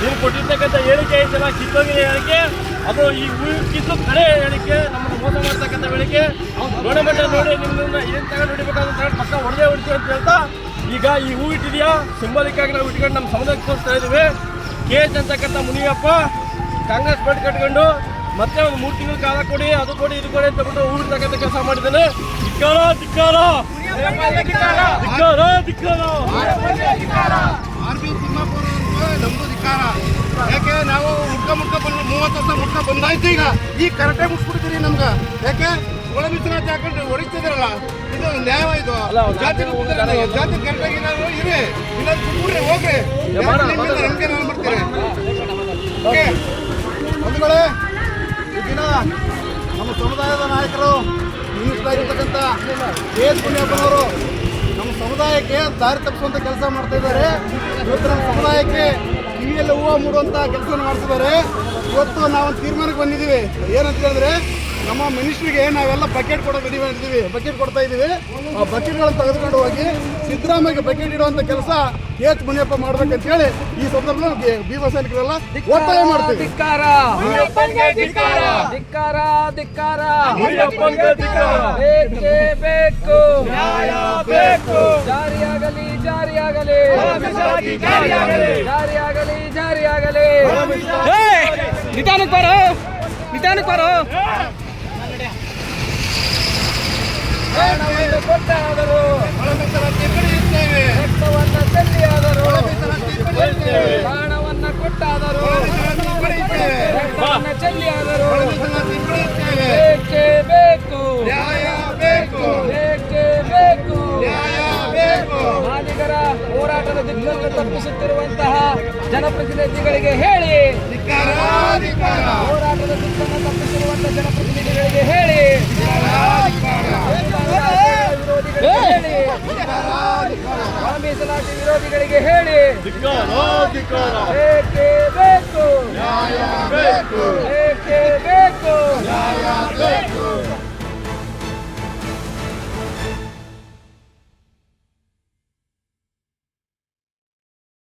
ನೀವು ಕೊಟ್ಟಿರ್ತಕ್ಕಂಥ ಹೇಳಿಕೆ ಐತಲ್ಲ ಕಿತ್ತೋಗಿರೋ ಹೇಳಿಕೆ. ಅದು ಈ ಕಿತ್ತು ಕಡೆ ಹೇಳಿಕೆ ನಮ್ಮನ್ನು ಮೋಸ ಮಾಡ್ತಕ್ಕಂಥ ಹೇಳಿಕೆ. ನೋಡಮಟ್ಟ ನೋಡಿ ನಿಮ್ಮನ್ನ ಏನ್ ತಗೊಂಡು ಹೊಡಿಬೇಕಾದ್ರೆ ಪಕ್ಕ ಹೊಡೆದೇ ಹೊಡಿತೀವಿ ಅಂತ ಹೇಳ್ತಾ ಈಗ ಈ ಹೂ ಇಟ್ಟಿದೆಯಾ? ಸಿಂಬಲಿಕ್ ಆಗಿ ನಾವು ಇಟ್ಕೊಂಡು ನಮ್ಮ ಸಮುದಾಯಕ್ಕೆ ತೋರಿಸ್ತಾ ಇದೀವಿ ಕೆ ಎಚ್ ಅಂತಕ್ಕಂಥ ಮುನಿಯಪ್ಪ ಕಾಂಗ್ರೆಸ್ ಬೆಡ್ ಕಟ್ಕೊಂಡು ಮತ್ತೆ ಒಂದು ಮೂರು ತಿಂಗಳ ಕಾಲ ಕೊಡಿ ಅದು ಕೊಡಿ ಇದು ಕೊಡಿ ಅಂತ ಬಿಟ್ಟು ಹೂ ಇಡ್ತಕ್ಕಂಥ ಕೆಲಸ ಮಾಡಿದ್ದಾನೆ. ಧಿಕ್ಕಾರ ಧಿಕ್ಕಾರ. ಧಿಕ್ಕಾರ. ಧಿಕ್ಕಾರ. ಬಂದು ಮೂವತ್ತು ಬಂದಾಯ್ತು ಈಗ. ಈ ಕರೆಕ್ಟಾಗಿ ಮುಟ್ಬಿಡ್ತೀರಿ ನಮ್ಗೆ. ಯಾಕೆ? ಒಳ ಮೀಸಲಾತಿ ಹಾಕೊಂಡ್ರೆ ಹೊಡಿತಿದ್ರಲ್ಲ ಇದು ನ್ಯಾಯ ಇದು. ಜಾತಿ ಜಾತಿ ಕರೆಕ್ಟಾಗಿ ಏನಾದ್ರು ಇರಿ. ಇಲ್ಲ ಬಿಟ್ಬಿಡ್ರಿ ಹೋಗ್ರಿ. ನಮ್ಗೆ ನಾವು ಮಾಡ್ತೀರಿ? ಓಕೆ. ಈ ದಿನ ನಮ್ಮ ಸಮುದಾಯದ ನಾಯಕರು ಆಗಿರ್ತಕ್ಕಂಥ ಕೆ ಎಸ್ ಪುಣ್ಯಪ್ಪನವರು ನಮ್ಮ ಸಮುದಾಯಕ್ಕೆ ದಾರಿ ತಪ್ಪಿಸುವಂಥ ಕೆಲಸ ಮಾಡ್ತಾ ಇದ್ದಾರೆ. ಇವತ್ತು ನಮ್ಮ ಸಮುದಾಯಕ್ಕೆ ಕಿವಿಯಲ್ಲಿ ಹೂವು ಮೂಡುವಂಥ ಕೆಲಸವನ್ನು ಮಾಡ್ತಿದ್ದಾರೆ. ಇವತ್ತು ನಾವೊಂದು ತೀರ್ಮಾನಕ್ಕೆ ಬಂದಿದ್ದೀವಿ. ಏನಂತ ಹೇಳಿದ್ರೆ ನಮ್ಮ ಮಿನಿಸ್ಟ್ರಿಗೆ ನಾವೆಲ್ಲ ಬಕೆಟ್ ಕೊಡೋ ರೆಡಿ ಮಾಡಿದ್ದೀವಿ. ಬಕೆಟ್ ಕೊಡ್ತಾ ಇದ್ದೀವಿ. ಆ ಬಕೆಟ್ಗಳನ್ನು ತೆಗೆದುಕೊಂಡು ಹೋಗಿ ಸಿದ್ದರಾಮಯ್ಯ ಬಕೆಟ್ ಇಡುವಂಥ ಕೆಲಸ ಕೆ ಎಚ್ ಮುನಿಯಪ್ಪ ಮಾಡ್ಬೇಕಂತ ಹೇಳಿ ಈ ಸಂದರ್ಭದಲ್ಲಿ ಭೀಮಾ ಸೈನಿಕರೆಲ್ಲ ಒತ್ತಾಯ ಮಾಡ್ತೀವಿ. ಬೇಕೇ. ಜಾರಿಯಾಗಲಿ ಜಾರಿಯಾಗಲಿ. ಜಾರಿಯಾಗಲಿ. ಜಾರಿಯಾಗಲಿ ನಿಧಾನಕ್ಕೆ ಬಾರ. ನಿಧಾನಕ್ಕೆ ಬಾರ. ಕೊಟ್ಟಾದರೂ ಚೆಲ್ಲಿಯಾದರೂ ರಕ್ತವನ್ನ ಚೆಲ್ಲಿಯಾದರೂ ಬೇಕೇ ಬೇಕು ನ್ಯಾಯ ಬೇಕು ಹೋರಾಟದ ದಿಕ್ಕನ್ನು ತಪ್ಪಿಸುತ್ತಿರುವಂತಹ ಜನಪ್ರತಿನಿಧಿಗಳಿಗೆ ಹೇಳಿ ಹೋರಾಟದ ದಿಕ್ಕನ್ನು ತಪ್ಪಿಸಿರುವಂತಹ ಜನಪ್ರತಿನಿಧಿಗಳಿಗೆ ಹೇಳಿ. ವಿರೋಧಿಗಳಿಗೆ ಹೇಳಿ. ಒಳ ಮೀಸಲಾತಿ ವಿರೋಧಿಗಳಿಗೆ ಹೇಳಿ.